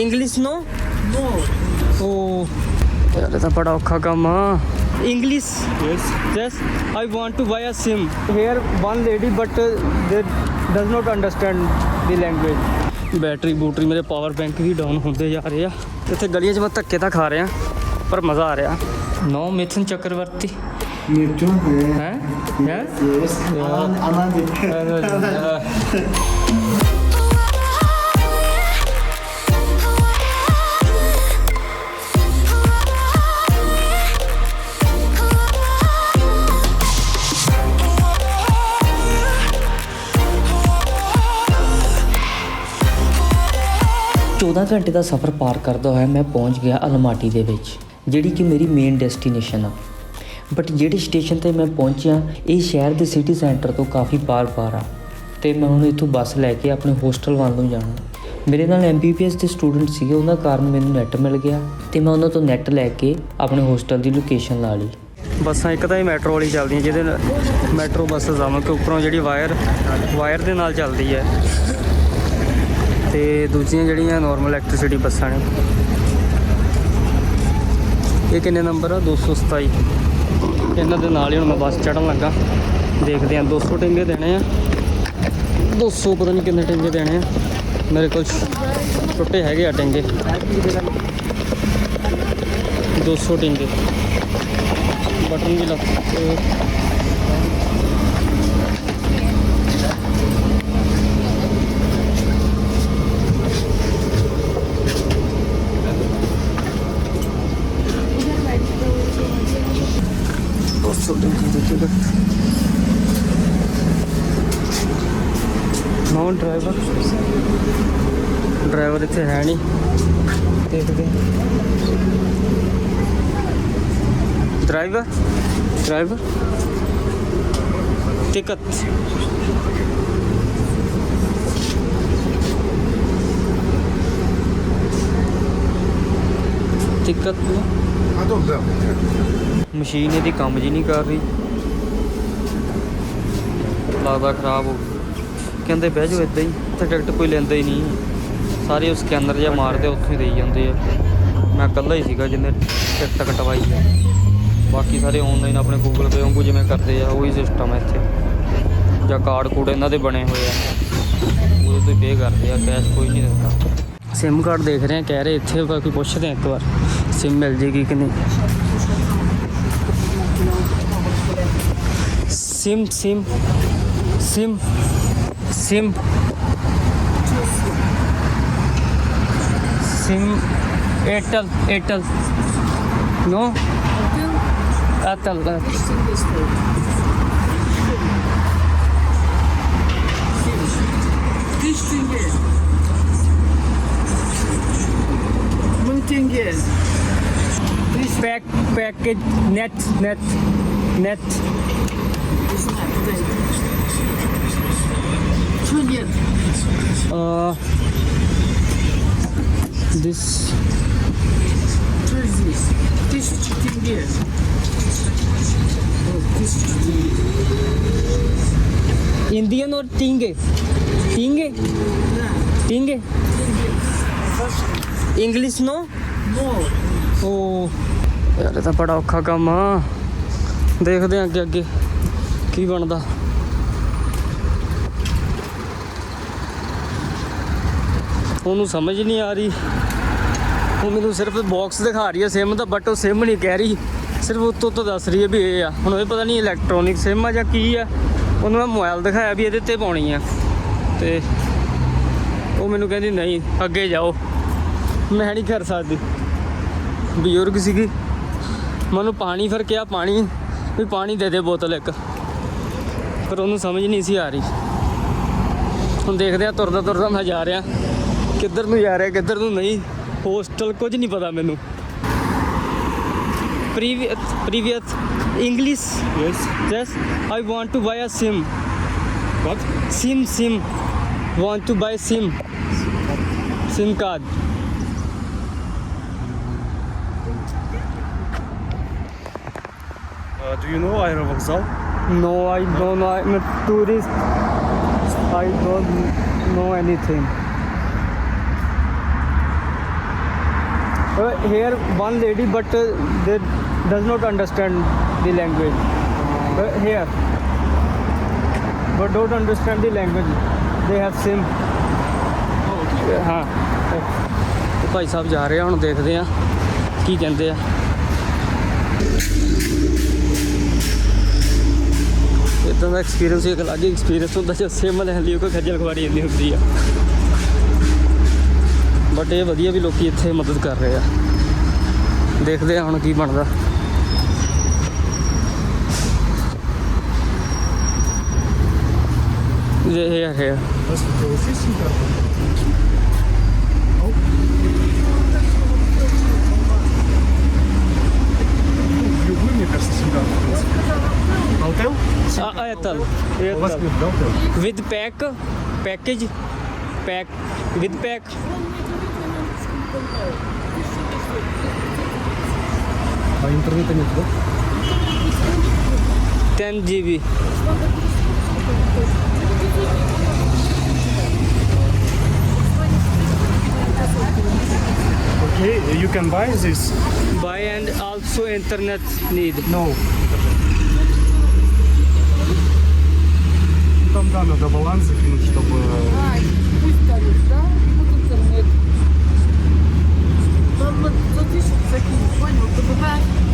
English ਨੋ ਨੋ ਓ ਯਾਰ ਇਹ ਤਾਂ ਬੜਾ ਔਖਾ ਕੰਮ ਆ। English Yes. Yes. I want to buy a SIM. Here one lady, but uh, they does not understand the battery ਬੂਟਰੀ ਮੇਰੇ ਪਾਵਰ ਬੈਂਕ ਵੀ ਡਾਊਨ ਹੁੰਦੇ ਜਾ ਰਹੇ ਆ ਇੱਥੇ ਗਲੀਆਂ 'ਚ ਮੈਂ ਧੱਕੇ ਤਾਂ ਖਾ ਰਿਹਾ ਪਰ ਮਜ਼ਾ ਆ ਰਿਹਾ। ਨੋ ਮਿਥਨ ਚੱਕਰਵਰਤੀ ਮਿਥਨ ਹੈ ਹੈ ਯੈਸ ਅਨੰਦ ਅਨੰਦ 14 ਘੰਟੇ ਦਾ ਸਫ਼ਰ ਪਾਰ ਕਰਦਾ ਹੋਇਆ ਮੈਂ ਪਹੁੰਚ ਗਿਆ ਅਲਮਾਟੀ ਦੇ ਵਿੱਚ, ਜਿਹੜੀ ਕਿ ਮੇਰੀ ਮੇਨ ਡੈਸਟੀਨੇਸ਼ਨ ਆ। ਬਟ ਜਿਹੜੇ ਸਟੇਸ਼ਨ ਤੇ ਮੈਂ ਪਹੁੰਚਿਆ, ਇਹ ਸ਼ਹਿਰ ਦੇ ਸਿਟੀ ਸੈਂਟਰ ਤੋਂ ਕਾਫੀ ਪਾਰ ਪਾਰ ਆ। ਤੇ ਮੈਂ ਹੁਣ ਇੱਥੋਂ ਬੱਸ ਲੈ ਕੇ ਆਪਣੇ ਹੋਸਟਲ ਵੱਲ ਨੂੰ ਜਾਣਾ। ਮੇਰੇ ਨਾਲ ਐਮਬੀਬੀਐਸ ਦੇ ਸਟੂਡੈਂਟ ਸੀਗੇ, ਉਹਨਾਂ ਕਾਰਨ ਮੈਨੂੰ ਨੈਟ ਮਿਲ ਗਿਆ ਤੇ ਮੈਂ ਉਹਨਾਂ ਤੋਂ ਨੈਟ ਲੈ ਕੇ ਆਪਣੇ ਹੋਸਟਲ ਦੀ ਲੋਕੇਸ਼ਨ ਲਾ ਲਈ। ਬੱਸਾਂ ਇੱਕ ਤਾਂ ਹੀ ਮੈਟਰੋ ਵਾਲੀ ਚੱਲਦੀਆਂ, ਜਿਹਦੇ ਮੈਟਰੋ ਬੱਸ ਆਵਾਂ ਕਿ ਉੱਪਰੋਂ ਜਿਹੜੀ ਵਾਇਰ ਵਾਇਰ ਦੇ ਨਾਲ ਚੱਲਦੀ ਹੈ। ਤੇ ਦੂਜੀਆਂ ਜਿਹੜੀਆਂ ਨਾਰਮਲ ਇਲੈਕਟ੍ਰਿਸਿਟੀ ਬੱਸਾਂ ਨੇ। ਇਹ ਕਿੰਨੇ ਨੰਬਰ ਆ? 227 ਇਹਨਾਂ ਦੇ ਨਾਲ ਹੀ ਹੁਣ ਮੈਂ ਬੱਸ ਚੜਨ ਲੱਗਾ। ਦੇਖਦੇ ਆ 200 ਟਿੰਗੇ ਦੇਣੇ ਆ। 200 ਪਤਾ ਨਹੀਂ ਕਿੰਨੇ ਟਿੰਗੇ ਦੇਣੇ ਆ। ਮੇਰੇ ਕੋਲ ਟੁੱਟੇ ਹੈਗੇ ਆ ਟਿੰਗੇ। 200 ਟਿੰਗੇ। ਬਟਨ ਵੀ ਲੱਗ driver? Ticket. Ticket I don't know. Machine ਇਹਦੀ ਕੰਮ ਜੀ ਨਹੀਂ ਕਰ ਰਹੀ। ਲੱਗਦਾ ਖਰਾਬ ਹੋ ਗਈ ਕਹਿੰਦੇ ਬਹਿ ਜਾਓ ਇਦਾਂ ਹੀ ਤੇ ਟਿਕਟ ਕੋਈ ਲੈਂਦਾ ਹੀ ਨਹੀਂ। ਸਾਰੇ ਉਹ ਸਕੈਨਰ ਜਿਹਾ ਮਾਰਦੇ ਉੱਥੇ ਹੀ ਦੇਈ ਜਾਂਦੇ ਆ। ਮੈਂ ਇਕੱਲਾ ਹੀ ਸੀਗਾ ਜਿਹਨੇ ਟਿਕਟ ਕਟਵਾਈ ਆ। ਬਾਕੀ ਸਾਰੇ ਆਨਲਾਈਨ ਆਪਣੇ ਗੂਗਲ ਪੇ ਵਾਂਗੂ ਜਿਵੇਂ ਕਰਦੇ ਆ, ਉਹੀ ਸਿਸਟਮ ਹੈ ਇੱਥੇ। ਜਾਂ ਕਾਰਡ ਕੋਡ ਇਹਨਾਂ ਦੇ ਬਣੇ ਹੋਏ ਆ। ਉਹਦੇ ਤੇ ਪੇ ਕਰਦੇ ਆ ਕੈਸ਼ ਕੋਈ ਨਹੀਂ ਦਿੰਦਾ। ਸਿਮ ਕਾਰਡ ਦੇਖ ਰਹੇ ਆ, ਕਹਿ ਰਹੇ ਇੱਥੇ ਬਾਕੀ ਪੁੱਛਦੇ ਆ ਇੱਕ ਵਾਰ ਸਿਮ ਮਿਲ ਜੇਗੀ ਕਿ ਨਹੀਂ। SIM SIM SIM SIM SIM ਏਟਲ ਏਟਲ no Так, так, так. Тысяч тенге. Мың тенге. Пэк, пэкет, нет, нет, нет. Не знаю, куда это. Что нет? Uh, this. Что здесь? Тысяча тенге. Indian or Tinge? Tinge? Tinge? English no? No. ਉਹ ਯਾਰ ਇਹ ਤਾਂ ਬੜਾ ਔਖਾ ਕੰਮ ਆ ਦੇਖਦੇ ਆਂ ਅੱਗੇ ਅੱਗੇ ਕੀ ਬਣਦਾ ਉਹਨੂੰ ਸਮਝ ਨਹੀਂ ਆ ਰਹੀ ਉਹ ਮੈਨੂੰ ਸਿਰਫ ਬਾਕਸ ਦਿਖਾ ਰਹੀ ਹੈ ਸਿਮ ਦਾ ਬਟ ਉਹ ਸਿਮ ਨਹੀਂ ਕਹਿ ਰਹੀ ਸਿਰਫ ਉੱਤੋਂ ਤੋਂ ਦੱਸ ਰਹੀ ਹੈ ਵੀ ਇਹ ਆ। ਹੁਣ ਇਹ ਪਤਾ ਨਹੀਂ ਇਲੈਕਟ੍ਰੋਨਿਕ ਸਿਮ ਆ ਜਾਂ ਕੀ ਆ। ਉਹਨੂੰ ਮੈਂ ਮੋਬਾਈਲ ਦਿਖਾਇਆ ਵੀ ਇਹਦੇ ਤੇ ਪਾਉਣੀ ਆ। ਤੇ ਉਹ ਮੈਨੂੰ ਕਹਿੰਦੀ, ਨਹੀਂ, ਅੱਗੇ ਜਾਓ। ਮੈਂ ਨਹੀਂ ਕਰ ਸਕਦੀ। ਬਜ਼ੁਰਗ ਸੀਗੀ। ਮੈਨੂੰ ਪਾਣੀ ਫਿਰ ਕਿਹਾ ਪਾਣੀ, ਵੀ ਪਾਣੀ ਦੇ ਦੇ ਬੋਤਲ ਇੱਕ। ਪਰ ਉਹਨੂੰ ਸਮਝ ਨਹੀਂ ਸੀ ਆ ਰਹੀ। ਹੁਣ ਦੇਖਦੇ ਆ ਤੁਰਦਾ ਤੁਰਦਾ ਮੈਂ ਜਾ ਰਿਹਾ। ਕਿੱਧਰ ਨੂੰ ਜਾ ਰਿਹਾ, ਕਿੱਧਰ ਨੂੰ ਨਹੀਂ। ਹੋਸਟਲ ਕੁਝ ਨਹੀਂ ਪਤਾ ਮੈਨੂੰ। Previous, previous English. Yes. Yes. I want to buy a sim. What? Sim, sim. Want to buy sim. Sim card. Uh, do you know Aerovokzal? No, I don't know. I'm a tourist. I don't know anything. Uh, here one lady, but uh, does not understand the language. Uh, here. But don't understand the language. They have sim ਹਾਂ ਤੇ ਭਾਈ ਸਾਹਿਬ ਜਾ ਰਹੇ ਆ ਹੁਣ ਦੇਖਦੇ ਆ ਕੀ ਕਹਿੰਦੇ ਆ। ਇਦਾਂ ਦਾ ਐਕਸਪੀਰੀਅੰਸ ਇੱਕ ਅਲੱਗ ਐਕਸਪੀਰੀਅੰਸ ਹੁੰਦਾ ਜਦ ਸਿਮ ਲੈਣ ਲਈ ਕੋਈ ਖੱਜਲ ਖਵਾਰੀ ਇੰਨੀ ਹੁੰਦੀ ਆ। ਬਟ ਇਹ ਵਧੀਆ ਵੀ ਲੋਕੀ ਇੱਥੇ ਮਦਦ ਕਰ ਰਹੇ ਆ। ਦੇਖਦੇ ਆ ਹੁਣ ਕੀ ਬਣਦਾ। Яке? Наскільки освісненька. Любой, мне кажется, всегда, в принципе. А, это, with pack, package, pack, with pack. А интернета нет, да? 10 GB. Okay, you can buy this. buy and also internet need No. Там, да, надо баланс закинуть, чтобы... А, пусть тариф, да? Вот интернет. Ладно, за тысячу закинь, понял? КББ.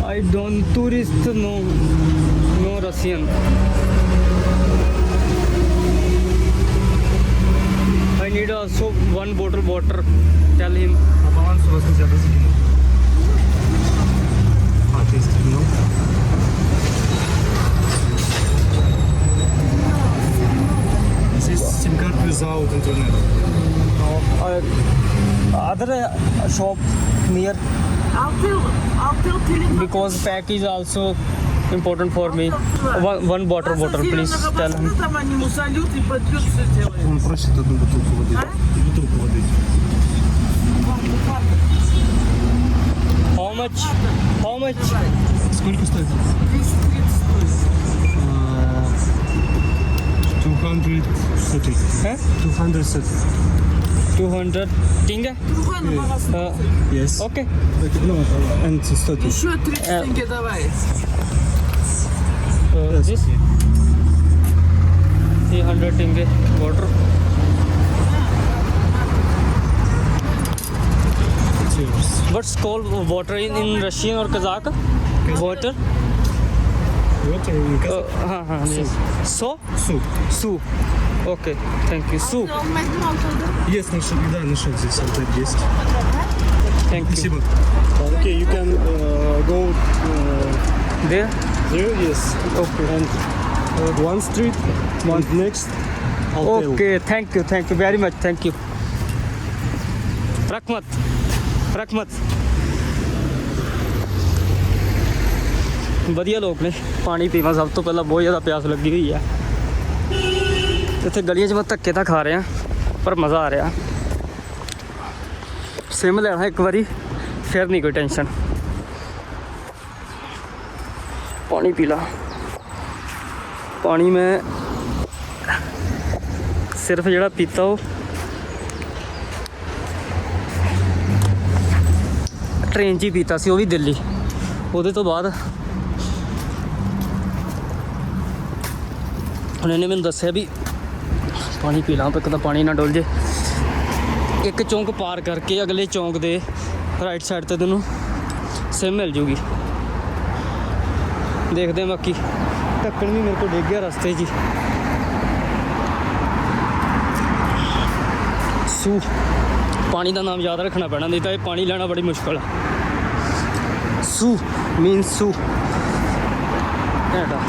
I don't tourist no no Russian I need also one bottle water tell him А баланс у вас нельзя, да, закинуть? А, ты закинул? Здесь сим-карт without интернет. uh, other uh, shop near Алтел, Алтел Теле2. because pack is also important for me. One, one water bottle, please tell him. How much? How much? Two hundred thirty. Two hundred thirty. Two hundred. Yes. Okay. And thirty. Еще тридцать тенге давай. uh, this 300 tenge water Cheers. what's called water in, in russian or kazakh water water in kazakh uh, uh, uh, yes. so su su okay thank you su yes нашел да нашел здесь вот есть thank you спасибо okay you can uh, go uh, there There yes. Okay. And one street, one next. I'll tell. Okay, thank you, thank you very much, thank you. Rahmat, rahmat. ਵਧੀਆ ਲੋਕ ਨੇ ਪਾਣੀ ਪੀਵਾਂ ਸਭ ਤੋਂ ਪਹਿਲਾਂ ਬਹੁਤ ਜ਼ਿਆਦਾ ਪਿਆਸ ਲੱਗੀ ਹੋਈ ਆ ਇੱਥੇ ਗਲੀਆਂ 'ਚ ਮੈਂ ਧੱਕੇ ਤਾਂ ਖਾ ਰਿਹਾ ਪਰ ਮਜ਼ਾ ਆ ਰਿਹਾ ਸਿਮ ਲੈਣਾ ਇੱਕ ਵਾਰੀ ਫਿਰ ਨਹੀਂ ਕੋਈ ਟੈਨਸ਼ਨ ਪਾਣੀ ਪੀ ਲਾ। ਪਾਣੀ ਮੈਂ ਸਿਰਫ ਜਿਹੜਾ ਪੀਤਾ ਉਹ ਟ੍ਰੇਨ 'ਚ ਹੀ ਪੀਤਾ ਸੀ, ਉਹ ਵੀ ਦਿੱਲੀ। ਉਹਦੇ ਤੋਂ ਬਾਅਦ ਹੁਣ ਇਹਨੇ ਮੈਨੂੰ ਦੱਸਿਆ ਵੀ ਪਾਣੀ ਪੀ ਲਾਂ ਇੱਕ ਤਾਂ ਪਾਣੀ ਨਾ ਡੁੱਲ ਜੇ। ਇੱਕ ਚੌਂਕ ਪਾਰ ਕਰਕੇ ਅਗਲੇ ਚੌਂਕ ਦੇ ਰਾਈਟ ਸਾਈਡ ਤੇ ਤੈਨੂੰ ਸਿਮ ਮਿਲ ਜੂਗੀ। ਦੇਖਦੇ ਹਾਂ ਬਾਕੀ। ਢੱਕਣ ਵੀ ਮੇਰੇ ਕੋਲ ਡਿੱਗ ਗਿਆ ਰਸਤੇ 'ਚ ਹੀ। ਸੂ, ਪਾਣੀ ਦਾ ਨਾਮ ਯਾਦ ਰੱਖਣਾ ਪੈਣਾ, ਨਹੀਂ ਤਾਂ ਇਹ ਪਾਣੀ ਲੈਣਾ ਬੜੀ ਮੁਸ਼ਕਲ ਆ। ਸੂ, ਮੀਨ ਸੂ। ਘੈਂਟਾ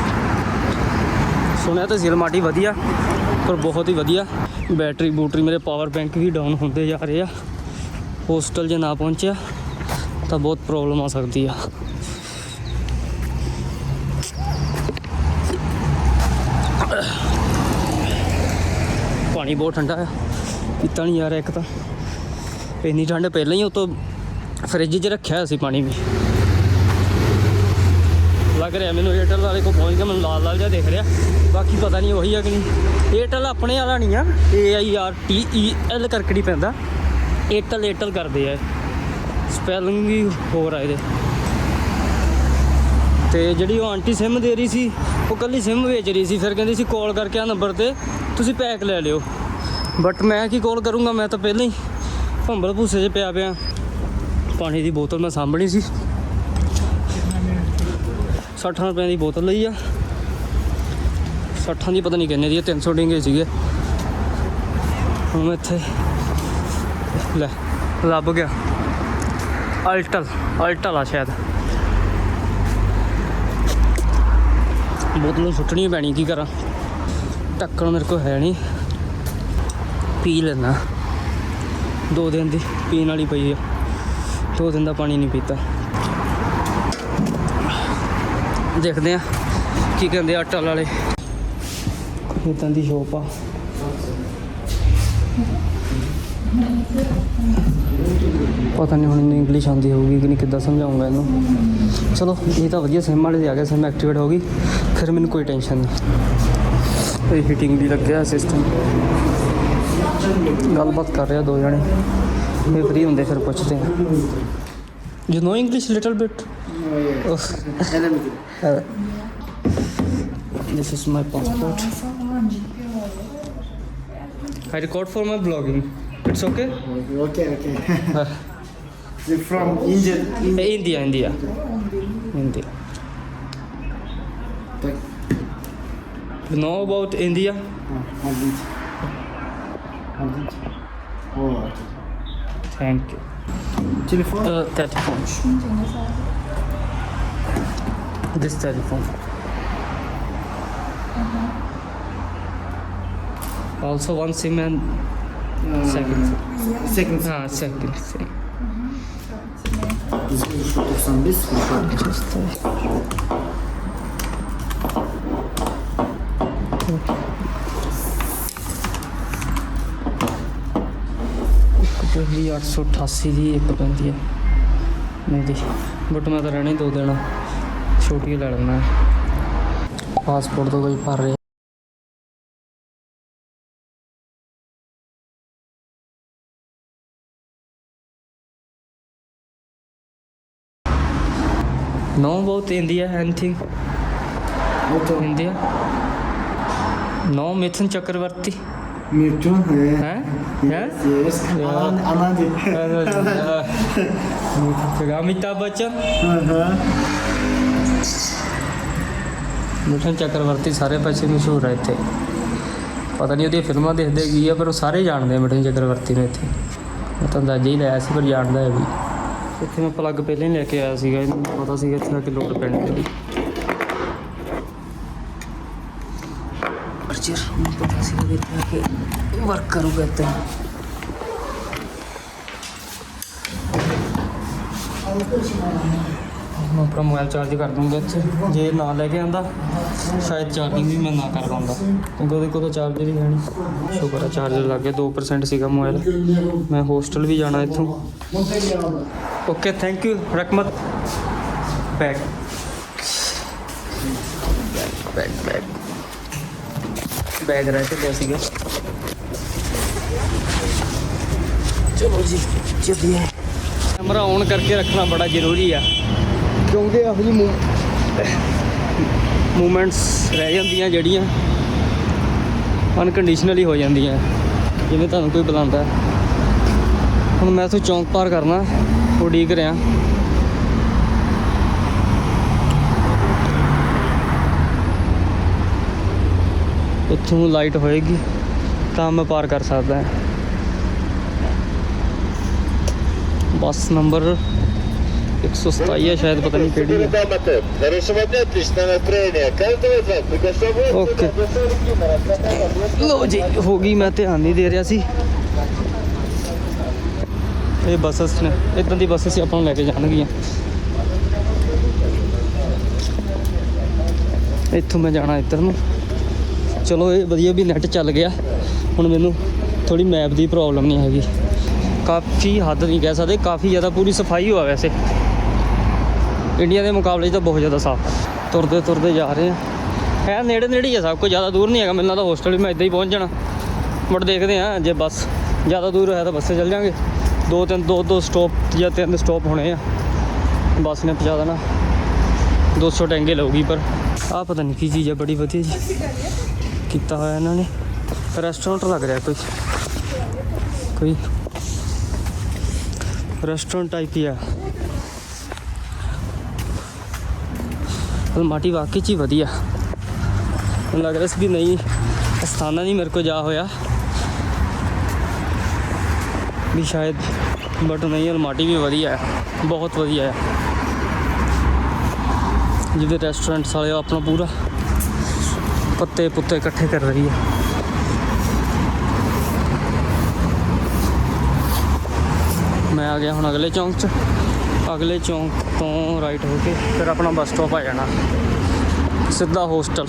ਸੁਣਿਆ ਤਾਂ ਜ਼ਿਲਮਾਟੀ ਵਧੀਆ, ਪਰ ਬਹੁਤ ਹੀ ਵਧੀਆ। ਬੈਟਰੀ ਬੂਟਰੀ ਮੇਰੇ ਪਾਵਰ ਬੈਂਕ ਵੀ ਡਾਊਨ ਹੁੰਦੇ ਜਾ ਰਹੇ ਆ। ਹੋਸਟਲ ਜੇ ਨਾ ਪਹੁੰਚਿਆ, ਤਾਂ ਬਹੁਤ ਪ੍ਰੋਬਲਮ ਆ ਸਕਦੀ ਆ। ਪਾਣੀ ਬਹੁਤ ਠੰਡਾ ਆ। ਪੀਤਾ ਨਹੀਂ ਯਾਰ ਇੱਕ ਤਾਂ। ਇੰਨੀ ਠੰਡ ਪਹਿਲਾਂ ਹੀ ਉਹ ਤੋਂ ਫ੍ਰਿਜ 'ਚ ਰੱਖਿਆ ਸੀ ਪਾਣੀ ਵੀ। ਲੱਗ ਰਿਹਾ ਮੈਨੂੰ ਏਅਰਟੈਲ ਵਾਲੇ ਕੋ ਪਹੁੰਚ ਗਿਆ, ਮੈਨੂੰ ਲਾਲ ਲਾਲ ਜਿਹਾ ਦਿਖ ਰਿਹਾ। ਬਾਕੀ ਪਤਾ ਨਹੀਂ ਉਹੀ ਆ ਕਿ ਨਹੀਂ। ਏਅਰਟੈਲ ਆਪਣੇ ਵਾਲਾ ਨਹੀਂ ਆ A I R T E L ਕਰਕੇ ਨਹੀਂ ਪੈਂਦਾ। ਏਅਰਟੈਲ ਏਅਰਟੈਲ ਕਰਦੇ ਆ। ਸਪੈਲਿੰਗ ਵੀ ਹੋਰ ਆ ਇਹਦੇ। ਤੇ ਜਿਹੜੀ ਉਹ ਆਂਟੀ ਸਿਮ ਦੇ ਰਹੀ ਸੀ, ਉਹ ਕੱਲੀ ਸਿਮ ਵੇਚ ਰਹੀ ਸੀ। ਫਿਰ ਕਹਿੰਦੀ ਸੀ ਕਾਲ ਕਰਕੇ ਆ ਨੰਬਰ ਤੇ, ਤੁਸੀਂ ਪੈਕ ਲੈ ਲਿਓ। ਬਟ ਮੈਂ ਕੀ ਕਾਲ ਕਰੂੰਗਾ? ਮੈਂ ਤਾਂ ਪਹਿਲਾਂ ਹੀ ਭੰਬਲ ਭੂਸੇ 'ਚ ਪਿਆ ਪਿਆ। ਪਾਣੀ ਦੀ ਬੋਤਲ ਮੈਂ ਸਾਂਭਣੀ ਸੀ। 60 ਰੁਪਏ ਦੀ ਬੋਤਲ ਲਈ ਆ। 60 ਦੀ ਪਤਾ ਨਹੀਂ ਕਿੰਨੇ ਦੀ ਹੈ 300 ਡਿੰਗੇ ਸੀਗੇ। ਹੁਣ ਇੱਥੇ ਲੈ, ਲੱਭ ਗਿਆ। ਅਲਟਲ ਅਲਟਲ ਆ ਸ਼ਾਇਦ। ਬੋਤਲ ਨੂੰ ਸੁੱਟਣੀ ਪੈਣੀ, ਕੀ ਕਰਾਂ? ਢੱਕਣ ਮੇਰੇ ਕੋਲ ਹੈ ਨਹੀਂ ਪੀ ਲੈਣਾ ਦੋ ਦਿਨ ਦੀ ਪੀਣ ਵਾਲੀ ਪਈ ਆ। ਦੋ ਦਿਨ ਦਾ ਪਾਣੀ ਨਹੀਂ ਪੀਤਾ। ਦੇਖਦੇ ਆ ਕੀ ਕਹਿੰਦੇ ਆ ਅਟਲ ਵਾਲੇ। ਇਦਾਂ ਦੀ ਸ਼ੋਪ ਆ। ਪਤਾ ਨਹੀਂ ਹੁਣ ਇਹਨੂੰ ਇੰਗਲਿਸ਼ ਆਉਂਦੀ ਹੋਊਗੀ ਕਿ ਨਹੀਂ, ਕਿੱਦਾਂ ਸਮਝਾਉਂਗਾ ਇਹਨੂੰ। ਚਲੋ, ਇਹ ਤਾਂ ਵਧੀਆ ਸਿਮ ਵਾਲੇ ਦੇ ਆ ਗਿਆ ਸਿਮ ਐਕਟੀਵੇਟ ਹੋ ਗਈ। ਫਿਰ ਮੈਨੂੰ ਕੋਈ ਟੈਨਸ਼ਨ ਨਹੀਂ। ਇਹ ਹੀਟਿੰਗ ਵੀ ਲੱਗਿਆ ਸਿਸਟਮ ਗੱਲਬਾਤ ਕਰ ਰਿਹਾ ਦੋ ਜਣੇ ਇਹ ਫ੍ਰੀ ਹੁੰਦੇ ਫਿਰ ਪੁੱਛਦੇ ਆ you know English little bit This is my passport. I record for my blogging. It's okay? Okay, okay. Uh, You're from India. India. India, India. India. You know about India? Oh, Oh, thank you. Telephone. Telephone telephone. This telephone also one sim and second sim. Second sim. Second sim. Bizim Uh, ਜਿਹੜੀ 888 ਦੀ ਇੱਕ ਪੈਂਦੀ ਹੈ ਨਹੀਂ ਦੀ but ਮੈਂ ਤਾਂ ਰਹਿਣੀ ਦੋ ਦਿਨ ਛੋਟੀ ਲੈ ਲੈਣਾ ਪਾਸਪੋਰਟ ਤੋਂ ਕੋਈ ਭਰ ਰਿਹਾ No about India anything? What? India? No Mithun Chakravarti? Mutun. eh? Huh? Yes? Yes. Anan, Anandi. Amitabh Bachchan? Uh-huh. ਮਿਠਨ ਚੱਕਰਵਰਤੀ ਸਾਰੇ ਪਾਸੇ ਮਸ਼ਹੂਰ ਹੈ ਇੱਥੇ ਪਤਾ ਨਹੀਂ ਉਹਦੀਆਂ ਫਿਲਮਾਂ ਦੇਖਦੇ ਕੀ ਆ ਪਰ ਉਹ ਸਾਰੇ ਜਾਣਦੇ ਆ ਮਿਠਨ ਚੱਕਰਵਰਤੀ ਨੂੰ ਇੱਥੇ ਮੈਂ ਤਾਂ ਅੰਦਾਜ਼ਾ ਹੀ ਲਾਇਆ ਸੀ ਪਰ ਜਾਣਦਾ ਹੈ ਵੀ ਇੱਥੇ ਮੈਂ ਪਲੱਗ ਪਹਿਲਾਂ ਹੀ ਲੈ ਕੇ ਆਇਆ ਸੀਗਾ ਇਹਨੂੰ ਪਤਾ ਸੀਗਾ ਇੱਥੇ ਆ ਕੇ ਲੋਡ ਪੈਣੀ ਅਰਜਰ ਨੂੰ ਪਤਾ ਸੀਗਾ ਵੀ ਇੱਥੇ ਆ ਵਰਕ ਕਰੂਗਾ ਇੱਥੇ ਮੈਂ ਆਪਣਾ ਮੋਬਾਈਲ ਚਾਰਜ ਕਰ ਦੂੰਗਾ ਇੱਥੇ। ਜੇ ਨਾ ਲੈ ਕੇ ਆਂਦਾ ਸ਼ਾਇਦ ਚਾਰਜਿੰਗ ਵੀ ਮੈਂ ਨਾ ਕਰ ਪਾਉਂਦਾ। ਕਿਉਂਕਿ ਉਹਦੇ ਕੋਲ ਤਾਂ ਚਾਰਜਰ ਹੀ ਹੈ ਨਹੀਂ। ਸ਼ੁਕਰ ਆ ਚਾਰਜਰ ਲੱਗ ਗਿਆ। 2% ਸੀਗਾ ਮੋਬਾਈਲ ਮੈਂ ਹੋਸਟਲ ਵੀ ਜਾਣਾ ਇੱਥੋਂ। ਓਕੇ ਥੈਂਕ ਯੂ ਰਕਮਤ। ਬੈਕ ਬੈਗ ਰਹਿ ਚੱਲਿਆ ਸੀਗਾ। ਚਲੋ ਜੀ, ਚੱਲੀਏ। ਕੈਮਰਾ ਔਨ ਕਰਕੇ ਰੱਖਣਾ ਬੜਾ ਜ਼ਰੂਰੀ ਆ। ਕਿਉਂਕਿ ਇਹੋ ਜਿਹੀ ਮੂਵਮੈਂਟਸ ਰਹਿ ਜਾਂਦੀਆਂ ਜਿਹੜੀਆਂ ਅਨਕੰਡੀਸ਼ਨਲੀ ਹੋ ਜਾਂਦੀਆਂ। ਜਿਵੇਂ ਤੁਹਾਨੂੰ ਕੋਈ ਬੁਲਾਉਂਦਾ। ਹੁਣ ਮੈਂ ਇੱਥੋਂ ਚੌਂਕ ਪਾਰ ਕਰਨਾ। ਉਡੀਕ ਰਿਹਾ। ਉੱਥੋਂ ਲਾਈਟ ਹੋਏਗੀ, ਤਾਂ ਮੈਂ ਪਾਰ ਕਰ ਸਕਦਾ ਹਾਂ। ਬੱਸ ਨੰਬਰ 127 ਹੈ ਸ਼ਾਇਦ ਪਤਾ ਨਹੀਂ ਕਿਹੜੀ ਹੈ ਓਕੇ। ਲੋ ਜੀ, ਹੋ ਗਈ, ਮੈਂ ਧਿਆਨ ਨਹੀਂ ਦੇ ਰਿਹਾ ਸੀ। ਇਹ ਬੱਸਸ ਨੇ, ਇਦਾਂ ਦੀ ਬੱਸਸ ਹੀ ਆਪਾਂ ਨੂੰ ਲੈ ਕੇ ਜਾਣਗੀਆਂ। ਇੱਥੋਂ ਮੈਂ ਜਾਣਾ ਇੱਧਰ ਨੂੰ। ਚਲੋ ਇਹ ਵਧੀਆ ਵੀ ਨੈਟ ਚੱਲ ਗਿਆ। ਹੁਣ ਮੈਨੂੰ ਥੋੜੀ ਮੈਪ ਦੀ ਪ੍ਰੋਬਲਮ ਨਹੀਂ ਹੈਗੀ। ਕਾਫੀ ਹੱਦ ਨਹੀਂ ਕਹਿ ਸਕਦੇ, ਕਾਫੀ ਜ਼ਿਆਦਾ ਪੂਰੀ ਸਫ਼ਾਈ ਹੋਆ ਵੈਸੇ। ਇੰਡੀਆ ਦੇ ਮੁਕਾਬਲੇ 'ਚ ਤਾਂ ਬਹੁਤ ਜ਼ਿਆਦਾ ਸਾਫ਼। ਤੁਰਦੇ ਤੁਰਦੇ ਜਾ ਰਹੇ ਆ ਹੈ ਨੇੜੇ ਨੇੜੇ ਹੀ ਆ ਸਭ ਕੁਝ ਜ਼ਿਆਦਾ ਦੂਰ ਨਹੀਂ ਹੈਗਾ। ਮੈਨੂੰ ਤਾਂ ਹੋਸਟਲ ਵੀ ਮੈਂ ਇੱਦਾਂ ਹੀ ਪਹੁੰਚ ਜਾਣਾ। ਬਟ ਦੇਖਦੇ ਆ ਜੇ ਬੱਸ ਜ਼ਿਆਦਾ ਦੂਰ ਹੋਇਆ ਤਾਂ ਬੱਸੇ ਚੱਲ ਜਾਾਂਗੇ। ਦੋ ਤਿੰਨ, ਦੋ ਦੋ ਸਟਾਪ ਜਾਂ ਤਿੰਨ ਸਟਾਪ ਹੋਣੇ ਆ। ਬੱਸ ਨੇ ਪਹੁੰਚਾ ਦੇਣਾ। 200 ਟੈਂਗੇ ਲਊਗੀ ਪਰ। ਆਹ ਪਤਾ ਨਹੀਂ ਕੀ ਚੀਜ਼ ਹੈ ਬੜੀ ਵਧੀਆ ਜੀ। ਕੀਤਾ ਹੋਇਆ ਇਹਨਾਂ ਨੇ। ਰੈਸਟੋਰੈਂਟ ਲੱਗ ਰਿਹਾ ਕੋਈ। ਕੋਈ ਰੈਸਟੋਰੈਂਟ ਟਾਈਪ ਹੀ ਆ। ਅਲਮਾਟੀ ਵਾਕਈ ਚ ਹੀ ਵਧੀਆ। ਮੈਨੂੰ ਲੱਗ ਰਿਹਾ ਸੀ ਵੀ ਨਹੀਂ, ਅਸਥਾਨਾ ਨਹੀਂ ਮੇਰੇ ਕੋ ਜਾ ਹੋਇਆ। ਵੀ ਸ਼ਾਇਦ ਬਟ ਨਹੀਂ ਅਲਮਾਟੀ ਵੀ ਵਧੀਆ ਹੈ ਬਹੁਤ ਵਧੀਆ ਹੈ ਜਿਹਦੇ ਰੈਸਟੋਰੈਂਟ ਵਾਲੇ ਉਹ ਆਪਣਾ ਪੂਰਾ। ਪੱਤੇ ਪੁੱਤੇ ਇਕੱਠੇ ਕਰ ਰਹੀ ਹੈ। ਮੈਂ ਆ ਗਿਆ ਹੁਣ ਅਗਲੇ ਚੌਂਕ 'ਚ। ਅਗਲੇ ਚੌਂਕ ਤੋਂ ਰਾਈਟ ਹੋ ਕੇ ਫਿਰ ਆਪਣਾ ਬੱਸ ਸਟਾਪ ਆ ਜਾਣਾ। ਸਿੱਧਾ ਹੋਸਟਲ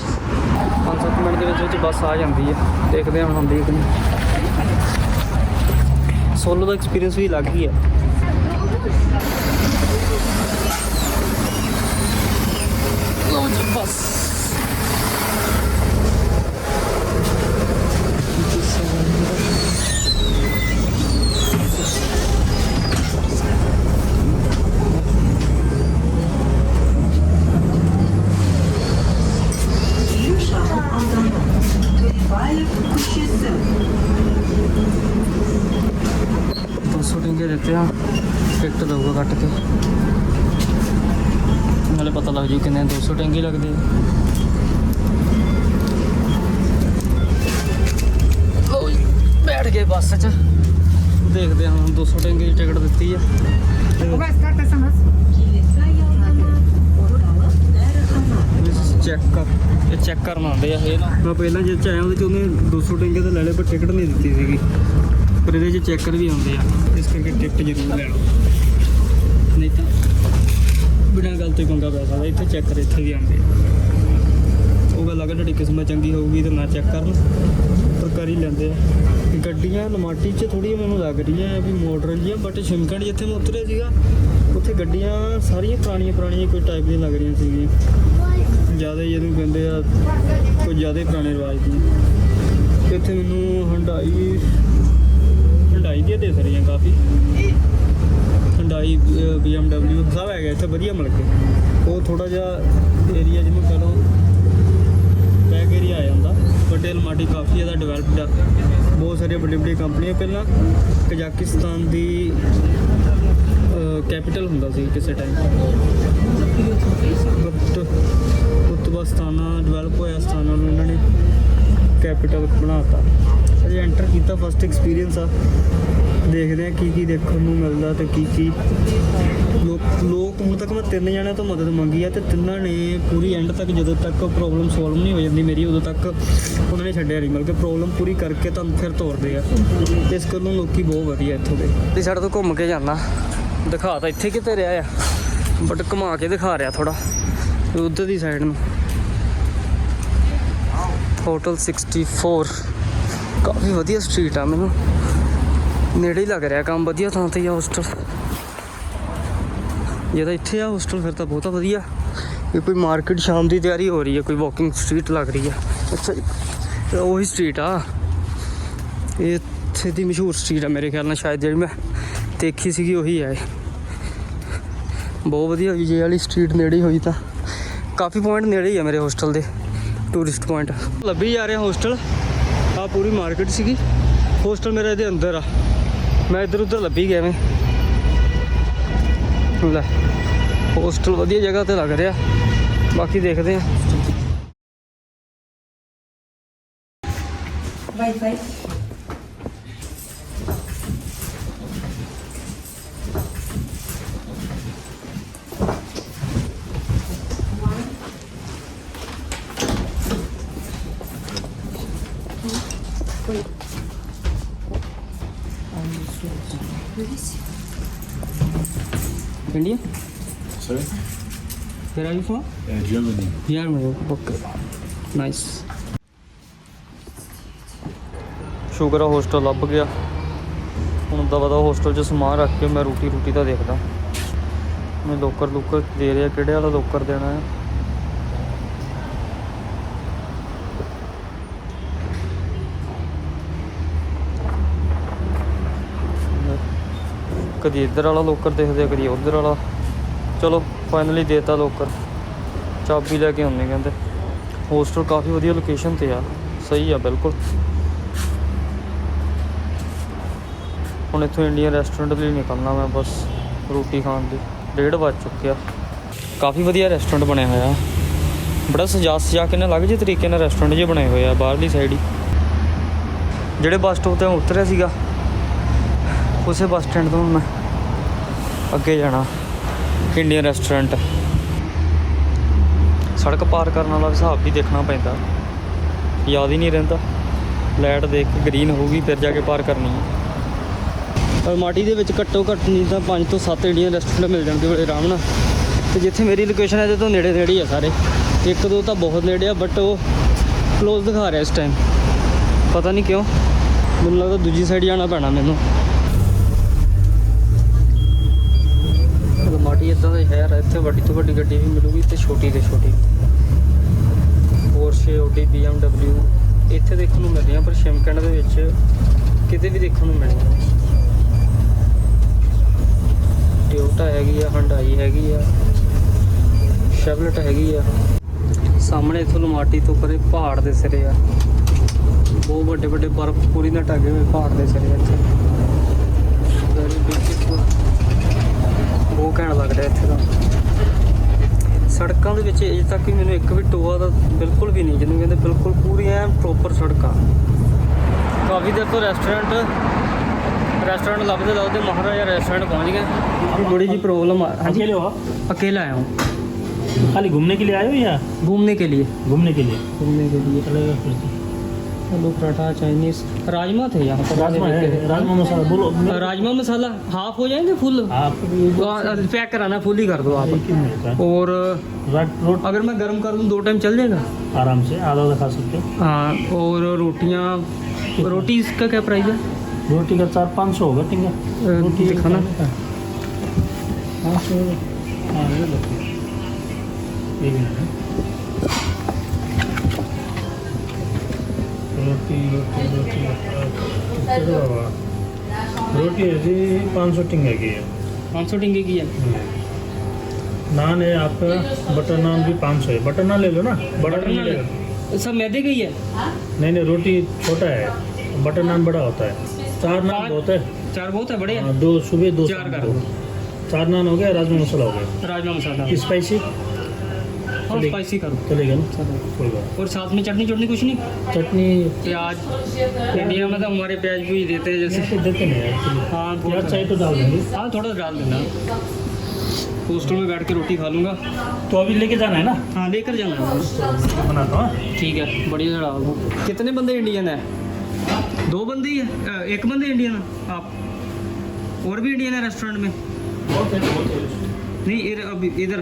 5-7 ਮਿੰਟ ਦੇ ਵਿੱਚ ਵਿੱਚ ਬੱਸ ਆ ਜਾਂਦੀ ਹੈ। ਦੇਖਦੇ ਹਾਂ ਹੁਣ ਹੁੰਦੀ ਕਿ ਨਹੀਂ। ਸੋਲੋ ਦਾ ਐਕਸਪੀਰੀਅੰਸ ਵੀ ਅਲੱਗ ਹੀ ਹੈ। ਲਓ ਜੀ ਬੱਸ ਦੋ ਸੌ ਟਿੰਗੇ ਦਿੱਤੇ ਆ ਟਿਕਟ ਕੱਟ ਕੇ। ਨਾਲੇ ਪਤਾ ਲੱਗ ਜੂ ਕਿੰਨੇ 200 ਟਿੰਗੇ ਲੱਗਦੇ ਆ। ਜੀ, ਬੈਠ ਗਏ ਬੱਸ 'ਚ। ਦੇਖਦੇ ਹਾਂ ਹੁਣ 200 ਟਿੰਗੇ ਦੀ ਟਿਕਟ ਦਿੱਤੀ ਆ। ਚੈੱਕ ਕਰ ਇਹ ਚੈੱਕ ਕਰਨ ਆਉਂਦੇ ਆ ਇਹ ਨਾ। ਮੈਂ ਪਹਿਲਾਂ ਜੇ ਚ ਆਇਆ ਉਹਦੇ ਚ ਉਹਨੇ 200 ਟਿੰਗੇ ਤਾਂ ਲੈ ਲਏ ਪਰ ਟਿਕਟ ਨਹੀਂ ਦਿੱਤੀ ਸੀਗੀ। ਪਰ ਇਹਦੇ 'ਚ ਚੈੱਕਰ ਵੀ ਆਉਂਦੇ ਆ। ਇਸ ਕਰਕੇ ਟਿਕਟ ਜ਼ਰੂਰ ਲੈ ਲਓ। ਨਹੀਂ ਤਾਂ ਬਿਨਾਂ ਗੱਲ ਤੋਂ ਪੰਗਾ ਪੈ ਸਕਦਾ। ਇੱਥੇ ਚੈੱਕਰ ਇੱਥੇ ਵੀ ਆਉਂਦੇ ਆ। ਉਹ ਗੱਲ ਅਗਰ ਤੁਹਾਡੀ ਕਿਸਮਤ ਚੰਗੀ ਹੋਊਗੀ ਤਾਂ ਨਾ ਚੈੱਕ ਕਰਨ। ਪਰ ਕਰ ਹੀ ਲੈਂਦੇ ਆ। ਗੱਡੀਆਂ ਲਮਾਟੀ 'ਚ ਥੋੜੀ ਮੈਨੂੰ ਲੱਗ ਰਹੀ ਹੈ ਵੀ ਮਾਡਰਨ ਜਿਹੀਆਂ ਬਟ ਸ਼ਿਮਕੰਡ ਜਿੱਥੇ ਮੈਂ ਉਤਰਿਆ ਸੀਗਾ ਉੱਥੇ ਗੱਡੀਆਂ ਸਾਰੀਆਂ ਪੁਰਾਣੀਆਂ ਪੁਰਾਣੀਆਂ ਕੋਈ ਟਾਈਪ ਦੀਆਂ ਲੱਗ ਰਹੀਆਂ ਸੀਗੀਆਂ। ਜ਼ਿਆਦਾ ਜਿਹਨੂੰ ਕਹਿੰਦੇ ਆ, ਕੋਈ ਜ਼ਿਆਦਾ ਪੁਰਾਣੇ ਰਿਵਾਜ ਦੀ ਇੱਥੇ ਮੈਨੂੰ ਹੰਡਾਈ ਹੰਡਾਈ ਦੀਆਂ ਦੇ ਰਹੀਆਂ ਕਾਫੀ। ਹੰਡਾਈ BMW ਸਭ ਹੈਗਾ ਇੱਥੇ, ਵਧੀਆ ਮਿਲ ਕੇ। ਉਹ ਥੋੜਾ ਜਿਹਾ ਏਰੀਆ ਜਿਹਨੂੰ ਕਹ ਲਓ ਬੈਕ ਏਰੀਆ ਆ ਜਾਂਦਾ। ਵੱਡੇ ਅਲਮਾਟੀ ਕਾਫੀ ਜ਼ਿਆਦਾ ਡਿਵੈਲਪਡ ਆ। ਬਹੁਤ ਸਾਰੀਆਂ ਵੱਡੀਆਂ ਵੱਡੀਆਂ ਕੰਪਨੀਆਂ ਪਹਿਲਾਂ ਕਜ਼ਾਕਿਸਤਾਨ ਦੀ ਕੈਪੀਟਲ ਹੁੰਦਾ ਸੀ ਕਿਸੇ ਟਾਈਮ ਬਟ ਉਸ ਤੋਂ ਸਥਾਨਾ ਡਿਵੈਲਪ ਹੋਇਆ ਸਥਾਨਾ ਨੂੰ ਇਹਨਾਂ ਨੇ ਕੈਪੀਟਲ ਬਣਾਤਾ। ਅਜੇ ਐਂਟਰ ਕੀਤਾ ਫਸਟ ਐਕਸਪੀਰੀਅੰਸ ਆ। ਦੇਖਦੇ ਆ ਕੀ ਕੀ ਦੇਖਣ ਨੂੰ ਮਿਲਦਾ ਤੇ ਕੀ ਕੀ ਲੋਕ ਲੋਕ ਹੁਣ ਤੱਕ ਮੈਂ ਤਿੰਨ ਜਣਿਆਂ ਤੋਂ ਮਦਦ ਮੰਗੀ ਆ ਤੇ ਤਿੰਨਾਂ ਨੇ ਪੂਰੀ ਐਂਡ ਤੱਕ ਜਦੋਂ ਤੱਕ ਪ੍ਰੋਬਲਮ ਸੋਲਵ ਨਹੀਂ ਹੋ ਜਾਂਦੀ ਮੇਰੀ, ਉਦੋਂ ਤੱਕ ਉਹਨਾਂ ਨੇ ਛੱਡਿਆ ਨਹੀਂ ਮਤਲਬ ਕਿ ਪ੍ਰੋਬਲਮ ਪੂਰੀ ਕਰਕੇ ਤੁਹਾਨੂੰ ਫਿਰ ਤੋਰਦੇ ਆ। ਇਸ ਗੱਲੋਂ ਲੋਕੀ ਬਹੁਤ ਵਧੀਆ ਇੱਥੋਂ ਦੇ। ਤੇ ਸਾਡੇ ਤੋਂ ਘੁੰਮ ਕੇ ਜਾਣਾ। ਦਿਖਾ ਤਾਂ ਇੱਥੇ ਕਿਤੇ ਰਿਹਾ ਆ ਬਟ ਘੁਮਾ ਕੇ ਦਿਖਾ ਰਿਹਾ ਥੋੜਾ ਉਧਰ ਦੀ ਸਾਈਡ ਨੂੰ। ਹੋਟਲ 64 ਕਾਫੀ ਵਧੀਆ ਸਟਰੀਟ ਆ ਮੈਨੂੰ। ਨੇੜੇ ਹੀ ਲੱਗ ਰਿਹਾ ਕੰਮ, ਵਧੀਆ ਥਾਂ ਤੇ ਹੀ ਆ ਹੋਸਟਲ ਜੇ ਤਾਂ ਇੱਥੇ ਆ ਹੋਸਟਲ ਫਿਰ ਤਾਂ ਬਹੁਤਾ ਵਧੀਆ। ਇਹ ਕੋਈ ਮਾਰਕੀਟ ਸ਼ਾਮ ਦੀ ਤਿਆਰੀ ਹੋ ਰਹੀ ਹੈ ਕੋਈ ਵਾਕਿੰਗ ਸਟਰੀਟ ਲੱਗ ਰਹੀ ਹੈ ਅੱਛਾ ਜੀ, ਉਹੀ ਸਟਰੀਟ ਆ। ਇਹ ਇੱਥੇ ਦੀ ਮਸ਼ਹੂਰ ਸਟਰੀਟ ਆ ਮੇਰੇ ਖਿਆਲ ਨਾਲ, ਸ਼ਾਇਦ ਜਿਹੜੀ ਮੈਂ ਦੇਖੀ ਸੀਗੀ ਉਹੀ ਹੈ ਇਹ। ਬਹੁਤ ਵਧੀਆ ਜੇ ਵਾਲੀ ਸਟਰੀਟ ਨੇੜੇ ਹੀ ਹੋਈ ਤਾਂ। ਕਾਫੀ ਪੁਆਇੰਟ ਨੇੜੇ ਹੀ ਆ ਮੇਰੇ ਹੋਸਟਲ ਦੇ। ਟੂਰਿਸਟ ਪੁਆਇੰਟ ਲੱਭੀ ਜਾ ਰਿਹਾ ਹੋਸਟਲ ਆ ਪੂਰੀ ਮਾਰਕੀਟ ਸੀਗੀ। ਹੋਸਟਲ ਮੇਰਾ ਇਹਦੇ ਅੰਦਰ ਆ। ਮੈਂ ਇੱਧਰ ਉੱਧਰ ਲੱਭੀ ਗਿਆ ਮੈਂ ਲੈ ਹੋਸਟਲ ਵਧੀਆ ਜਗ੍ਹਾ ਤੇ ਲੱਗ ਰਿਹਾ। ਬਾਕੀ ਦੇਖਦੇ ਆ Wi-Fi. Where are you from? Uh, Germany. Germany. Okay. Nice. ਸ਼ੁਕਰ ਆ ਹੋਸਟਲ ਲੱਭ ਗਿਆ ਹੁਣ ਤਾਂ ਪਤਾ ਹੋਸਟਲ 'ਚ ਸਮਾਨ ਰੱਖ ਕੇ ਮੈਂ ਰੋਟੀ ਰੋਟੀ ਦਾ ਦੇਖਦਾ ਮੈਂ ਲੋਕਰ ਲੋਕਰ ਦੇ ਰਿਹਾ ਕਿਹੜੇ ਵਾਲਾ ਲੋਕਰ ਦੇਣਾ ਹੈ ਕਦੀ ਇੱਧਰ ਵਾਲਾ ਲੋਕਰ ਦੇਖਦੇ ਆ ਕਦੀ ਉੱਧਰ ਵਾਲਾ ਚਲੋ ਫਾਈਨਲੀ ਦੇਤਾ ਲੋਕਰ ਚਾਬੀ ਲੈ ਕੇ ਆਉਂਦੇ ਕਹਿੰਦੇ। ਹੋਸਟਲ ਕਾਫੀ ਵਧੀਆ ਲੋਕੇਸ਼ਨ ਤੇ ਆ। ਸਹੀ ਆ, ਬਿਲਕੁਲ। ਹੁਣ ਇੱਥੋਂ ਇੰਡੀਅਨ ਰੈਸਟੋਰੈਂਟ ਲਈ ਨਿਕਲਣਾ ਮੈਂ ਬਸ, ਰੋਟੀ ਖਾਣ ਦੀ। ਡੇਢ ਵੱਜ ਚੁੱਕਿਆ। ਕਾਫੀ ਵਧੀਆ ਰੈਸਟੋਰੈਂਟ ਬਣਿਆ ਹੋਇਆ। ਬੜਾ ਸਜਾ ਸਜਾ ਕੇ ਨਾ ਲੱਗ ਜੇ ਤਰੀਕੇ ਨਾਲ ਰੈਸਟੋਰੈਂਟ ਜੇ ਬਣੇ ਹੋਏ ਆ, ਬਾਹਰਲੀ ਸਾਈਡ ਹੀ। ਜਿਹੜੇ ਬੱਸ ਸਟਾਪ ਤੇ ਉਤਰਿਆ ਸੀਗਾ, ਉਸੇ ਬੱਸ ਸਟੈਂਡ ਤੋਂ ਮੈਂ ਅੱਗੇ ਜਾਣਾ। ਇੰਡੀਅਨ ਰੈਸਟੋਰੈਂਟ ਸੜਕ ਪਾਰ ਕਰਨ ਵਾਲਾ ਹਿਸਾਬ ਵੀ ਦੇਖਣਾ ਪੈਂਦਾ। ਯਾਦ ਹੀ ਨਹੀਂ ਰਹਿੰਦਾ। ਲਾਈਟ ਦੇਖ ਕੇ ਗ੍ਰੀਨ ਹੋਊਗੀ, ਫਿਰ ਜਾ ਕੇ ਪਾਰ ਕਰਨੀ ਹੈ। ਮਾਟੀ ਦੇ ਵਿੱਚ ਘੱਟੋ ਘੱਟ ਨਹੀਂ ਤਾਂ 5 ਤੋਂ 7 ਇੰਡੀਅਨ ਰੈਸਟੋਰੈਂਟ ਮਿਲ ਜਾਣਗੇ ਬੜੇ ਆਰਾਮ ਨਾਲ। ਤੇ ਜਿੱਥੇ ਮੇਰੀ ਲੋਕੇਸ਼ਨ ਹੈ ਇਹਦੇ ਤੋਂ ਨੇੜੇ ਨੇੜੇ ਹੀ ਆ ਸਾਰੇ। ਇੱਕ ਦੋ ਤਾਂ ਬਹੁਤ ਨੇੜੇ ਆ ਬਟ ਉਹ ক্লোਜ਼ ਦਿਖਾ ਰਿਹਾ ਇਸ ਟਾਈਮ ਪਤਾ ਨਹੀਂ ਕਿਉਂ। ਮੈਨੂੰ ਲੱਗਦਾ ਦੂਜੀ ਸਾਈਡ ਜਾਣਾ ਪੈਣਾ ਮੈਨੂੰ। ਅਲਮਾਟੀ ਇਦਾਂ ਦਾ ਸ਼ਹਿਰ ਹੈ ਇੱਥੇ ਵੱਡੀ ਤੋਂ ਵੱਡੀ ਗੱਡੀ ਵੀ ਮਿਲੂਗੀ ਤੇ ਛੋਟੀ ਤੋਂ ਛੋਟੀ। ਪੋਰਸ਼ੇ ਓਡੀ BMW ਇੱਥੇ ਦੇਖਣ ਨੂੰ ਮਿਲਦੀਆਂ, ਪਰ ਸ਼ਿਮਕੰਡ ਦੇ ਵਿੱਚ ਕਿਤੇ ਵੀ ਦੇਖਣ ਨੂੰ ਮਿਲਦੀਆਂ। ਟੋਯੋਟਾ ਹੈਗੀ ਆ ਹੰਡਾਈ ਹੈਗੀ ਆ ਸ਼ੈਵਲਟ ਹੈਗੀ ਆ। ਸਾਹਮਣੇ ਇਥੋਂ ਲਮਾਟੀ ਤੋਂ ਪਰੇ ਪਹਾੜ ਦੇ ਸਿਰੇ ਆ। ਬਹੁਤ ਵੱਡੇ ਵੱਡੇ ਬਰਫ਼ ਪੂਰੀ ਨਾਲ ਢਕੇ ਹੋਏ ਪਹਾੜ ਦੇ ਸਿਰੇ ਇੱਥੇ। Very beautiful। ਬਹੁਤ ਘੈਂਟ ਲੱਗ ਰਿਹਾ ਇੱਥੇ ਦਾ ਸੜਕਾਂ ਦੇ ਵਿੱਚ ਅਜੇ ਤੱਕ ਵੀ ਮੈਨੂੰ ਇੱਕ ਵੀ ਟੋਆ ਦਾ ਬਿਲਕੁਲ ਵੀ ਨਹੀਂ ਜਿਹਨੂੰ ਕਹਿੰਦੇ ਬਿਲਕੁਲ ਪੂਰੀ ਐ ਪ੍ਰੋਪਰ ਸੜਕਾਂ। ਕਾਫੀ ਦੇਰ ਤੋਂ ਰੈਸਟੋਰੈਂਟ ਰੈਸਟੋਰੈਂਟ ਲੱਭਦੇ ਲੱਭਦੇ ਮਹਾਰਾਜਾ ਰੈਸਟੋਰੈਂਟ ਪਹੁੰਚ ਗਏ। ਬੜੀ ਜੀ ਪ੍ਰੋਬਲਮ ਆ। ਹਾਂਜੀ। ਲਿਓ ਆਪ ਅਕੇਲਾ ਆਇਆ ਹਾਂ खाली घूमने के लिए आए हो या घूमने के ਕੇ घूमने ਘੁੰਮਣੇ लिए घूमने के लिए चलेगा फिर آلو پراٹھا چائنیز راجما تھے یہاں پر۔ راجما مسالہ ہاف ہو جائیں گے فل پیک کرانا فل ہی کر دو آپ۔ اور اگر میں گرم کر دوں دو ٹائم چل جائے گا۔ آرام سے آدھا آدھا کھا سکتے ہاں اور روٹیاں روٹی اس کا کیا پرائز ہے؟ روٹی کا چار پانچ سو ہوگا ٹھیک ہے۔ روٹی کھانا۔ ہاں، ہاں، ہاں، روٹی روٹی روٹی روٹی۔ ہے جی پانچ سو ٹنگے کی ہے۔ پانچ سو ٹنگے کی ہے۔ نان ہے آپ کا بٹر نان بھی پانچ سو ہے۔ بٹر نان لے لو نا۔ بٹر نان لے لو۔ سب میدے کی ہے۔ نہیں نہیں روٹی چھوٹا ہے۔ بٹر نان بڑا ہوتا ہے۔ چار نان بہت ہے۔ چار بہت ہے بڑے ہاں، دو صبح دو چار کا چار نان ہو گیا راجما مسالہ ہو گیا۔ مسالہ اسپائسی؟ تھوڑا اسپائسی کرو۔ چلے گا اور ساتھ میں چٹنی چٹنی کچھ نہیں؟ چٹنی۔ پیاز انڈیا میں تو ہمارے پیاز بھی دیتے ہیں جیسے۔ دیتے ہاں تھوڑا چاہیے تو ڈال دیں۔ ہاں تھوڑا ڈال دینا۔ ہوسٹل میں بیٹھ کے روٹی کھا لوں گا۔ تو ابھی لے کے جانا ہے نا؟ ہاں لے کر جانا ہے۔ بناتا ہوں ہاں۔ ٹھیک ہے بڑھیا ڈال دوں کتنے بندے انڈین ہیں؟ دو بندے ہی ہیں۔ ایک بندے انڈین ہیں۔ آپ۔ اور بھی انڈین ہیں ریسٹورینٹ میں؟ نہیں ادھر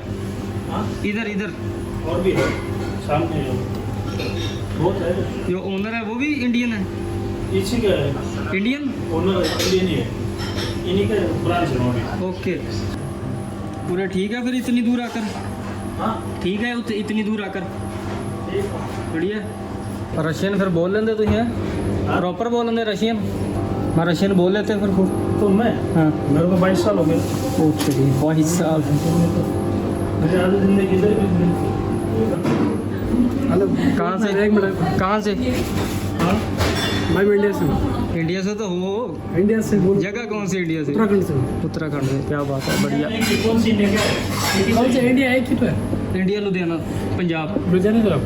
ہاں؟ ادھر ادھر۔ भी इंडियन है रेस्टोरेंट में बहुत है बहुत है नहीं इधर अभी इधर हाँ इधर इधर और भी है सामने जो बहुत है जो ओनर है वो भी इंडियन है इसी का है इंडियन ओनर इंडियन ही है इन्हीं का ब्रांच है वहाँ भी ओके पूरा ठीक है फिर इतनी दूर आकर हाँ ठीक है उत- इतनी दूर आकर ठीक है बढ़िया रशियन फिर बोल लेंगे तुम है प्रॉपर बोल लेंगे रशियन मैं रशियन बोल लेते फिर खूब तो मैं हाँ मेरे को बाईस साल हो गए ओके भाई साहब मेरी आधी जिंदगी इधर भी हेलो कहाँ से एक मिनट कहाँ से हाँ मैं भी इंडिया से हूँ इंडिया से तो हो इंडिया से बोल जगह कौन सी इंडिया से उत्तराखंड से हूँ उत्तराखंड से क्या बात है बढ़िया कौन सी इंडिया का कौन से इंडिया एक ही तो है इंडिया लुधियाना पंजाब लुधियाना से आप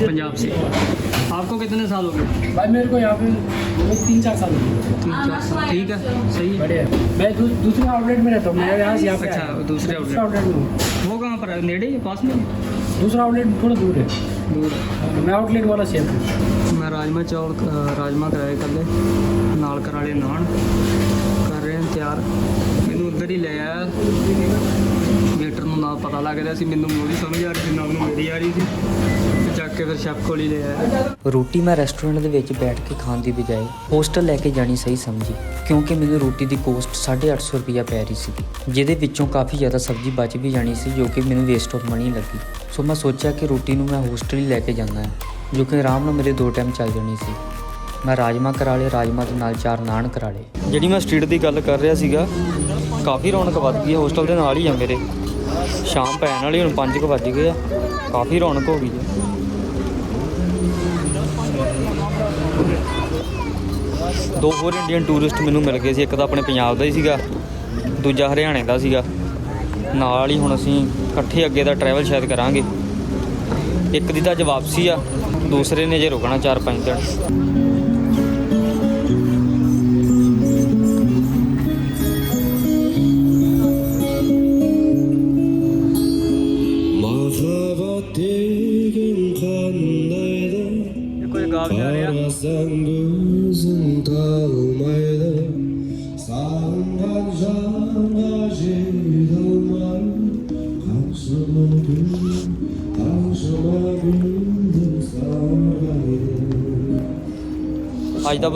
पंजाब से आपको कितने साल हो गए भाई मेरे को यहाँ पे मेरे तीन चार साल हो गए तीन चार साल ठीक है सही है बढ़िया मैं दू, दूसरे आउटलेट में रहता हूँ मैं यहाँ से यहाँ पे अच्छा, आया हूँ। दूसरे दूसरे outlet। आउटलेट में हूँ वो कहाँ पर है नेड़े ही पास में दूसरा आउटलेट थोड़ा दूर है दूर मैं आउटलेट वाला शेयर हूँ ਮੈਂ ਰਾਜਮਾ ਚੌਲ ਅ, ਰਾਜਮਾ ਕਰਾਏ ਕੱਲੇ ਨਾਲ ਕਰਾਲੇ ਨਾਨ ਕਰ ਰਹੇ ਹਾਂ ਤਿਆਰ ਮੈਨੂੰ ਉੱਧਰ ਹੀ ਲੈ ਆਇਆ ਵੇਟਰ ਨੂੰ ਨਾਲ ਪਤਾ ਲੱਗ ਰਿਹਾ ਸੀ ਮੈਨੂੰ ਮੂਲੀ ਸਮਝ ਆ ਰਹੀ ਸੀ ਨਾਲ ਨੂੰ ਮੇਰੀ ਆ ਰਹੀ ਸੀ ਤੇ ਚੱਕ ਕੇ ਫਿਰ ਸ਼ੈਫ ਕੋਲ ਹੀ ਲੈ ਆਇਆ ਰੋਟੀ ਮੈਂ ਰੈਸਟੋਰੈਂਟ ਦੇ ਵਿੱਚ ਬੈਠ ਕੇ ਖਾਣ ਦੀ ਬਜਾਏ ਹੋਸਟਲ ਲੈ ਕੇ ਜਾਣੀ ਸਹੀ ਸਮਝੀ ਕਿਉਂਕਿ ਮੈਨੂੰ ਰੋਟੀ ਦੀ ਕੋਸਟ 850 ਰੁਪਈਆ ਪੈ ਰਹੀ ਸੀ ਜਿਹਦੇ ਵਿੱਚੋਂ ਕਾਫੀ ਜ਼ਿਆਦਾ ਸਬਜ਼ੀ ਬਚ ਵੀ ਜਾਣੀ ਸੀ ਜੋ ਕਿ ਮੈਨੂੰ ਵੇਸਟ ਆਫ ਮਨੀ ਲੱਗੀ ਸੋ ਮੈਂ ਸੋਚਿਆ ਕਿ ਰੋਟੀ ਨੂੰ ਮੈਂ ਹੋਸਟਲ ਹੀ ਲੈ ਕੇ ਜਾਂਦਾ ਹੈ, ਜੋ ਕਿ ਆਰਾਮ ਨਾਲ ਮੇਰੇ ਦੋ ਟਾਈਮ ਚੱਲ ਜਾਣੀ ਸੀ। ਮੈਂ ਰਾਜਮਾ ਕਰਾ ਲਏ, ਰਾਜਮਾ ਦੇ ਨਾਲ ਚਾਰ ਨਾਨ ਕਰਾ ਲਏ। ਜਿਹੜੀ ਮੈਂ ਸਟਰੀਟ ਦੀ ਗੱਲ ਕਰ ਰਿਹਾ ਸੀਗਾ, ਕਾਫੀ ਰੌਣਕ ਵੱਧ ਗਈ ਹੈ ਹੋਸਟਲ ਦੇ ਨਾਲ ਹੀ ਆ ਮੇਰੇ। ਸ਼ਾਮ ਪੈਣ ਵਾਲੀ, ਹੁਣ 5 ਵੱਜ ਗਏ ਆ, ਕਾਫੀ ਰੌਣਕ ਹੋ ਗਈ ਹੈ ਦੋ ਹੋਰ ਇੰਡੀਅਨ ਟੂਰਿਸਟ ਮੈਨੂੰ ਮਿਲ ਗਏ ਸੀ, ਇੱਕ ਤਾਂ ਆਪਣੇ ਪੰਜਾਬ ਦਾ ਹੀ ਸੀਗਾ, ਦੂਜਾ ਹਰਿਆਣੇ ਦਾ ਸੀਗਾ। ਨਾਲ ਹੀ ਹੁਣ ਅਸੀਂ ਇਕੱਠੇ ਅੱਗੇ ਦਾ ਟਰੈਵਲ ਸ਼ਾਇਦ ਕਰਾਂਗੇ। ਇੱਕ ਦੀ ਤਾਂ ਅੱਜ ਵਾਪਸੀ ਆ, ਦੂਸਰੇ ਨੇ ਜੇ ਰੁਕਣਾ 4-5 ਦਿਨ।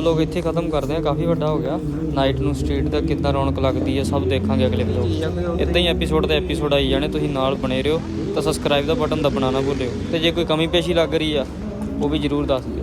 ਵਲੋਗ ਇੱਥੇ ਖਤਮ ਕਰਦੇ ਆ, ਕਾਫੀ ਵੱਡਾ ਹੋ ਗਿਆ। ਨਾਈਟ ਨੂੰ ਸਟਰੀਟ ਦਾ ਕਿੱਦਾਂ ਰੌਣਕ ਲੱਗਦੀ ਹੈ ਸਭ ਦੇਖਾਂਗੇ ਅਗਲੇ ਵਲੋਗ ਇਦਾਂ ਹੀ ਐਪੀਸੋਡ ਤੇ ਐਪੀਸੋਡ ਆਈ ਜਾਣੇ, ਤੁਸੀਂ ਨਾਲ ਬਣੇ ਰਹੋ। ਤਾਂ ਸਬਸਕ੍ਰਾਈਬ ਦਾ ਬਟਨ ਦਬਾਉਣਾ ਨਾ ਭੁੱਲਿਓ। ਤੇ ਜੇ ਕੋਈ ਕਮੀ ਪੇਸ਼ੀ ਲੱਗ ਰਹੀ ਆ, ਉਹ ਵੀ ਜਰੂਰ ਦੱਸ ਦਿਓ।